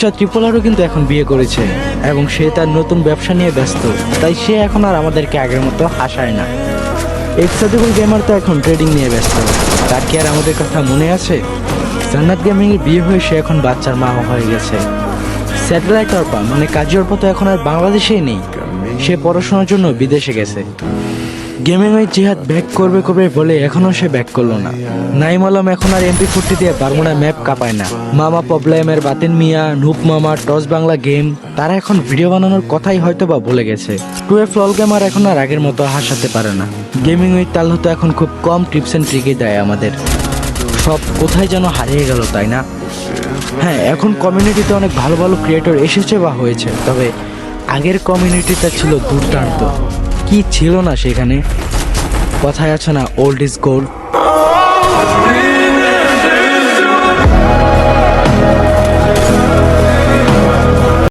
বাচ্চা ত্রিপোলারও কিন্তু এখন বিয়ে করেছে এবং সে তার নতুন ব্যবসা নিয়ে ব্যস্ত। তাই সে এখন আর আমাদেরকে আগের মতো হাসায় না। এক্সাদেবল গেমার তো এখন ট্রেডিং নিয়ে ব্যস্ত। তার কি আর আমাদের কথা মনে আছে? জান্নাত গেমিং এর বিয়ে হয়ে সে এখন বাচ্চার মা হয়ে গেছে। স্যাটেলাইট অর্পা মানে কাজী অর্পা তো এখন আর বাংলাদেশেই নেই। সে পড়াশোনার জন্য বিদেশে গেছে। গেমিং ওই জিহাদ ব্যাক করবে করবে বলে এখনও সে ব্যাক করল না। নাইম আলম এখন আর এমপি ফোরটি দিয়ে বারমুড়া ম্যাপ কাঁপায় না। মামা প্রবলেমের বাতিন মিয়া, নুপ মামা, টস বাংলা গেম, তারা এখন ভিডিও বানানোর কথাই হয়তো বা ভুলে গেছে। টুয়েলভ লল গেমার এখন আর আগের মতো হাসাতে পারে না। গেমিং উইথ তাল হতো এখন খুব কম টিপস অ্যান্ড ট্রিকই দেয় আমাদের। সব কোথায় যেন হারিয়ে গেল, তাই না? হ্যাঁ এখন কমিউনিটিতে অনেক ভালো ভালো ক্রিয়েটর এসেছে বা হয়েছে, তবে আগের কমিউনিটিটা ছিল দুর্দান্ত। কি ছিল না সেখানে? কথায় আছে না ওল্ড ইজ গোল্ড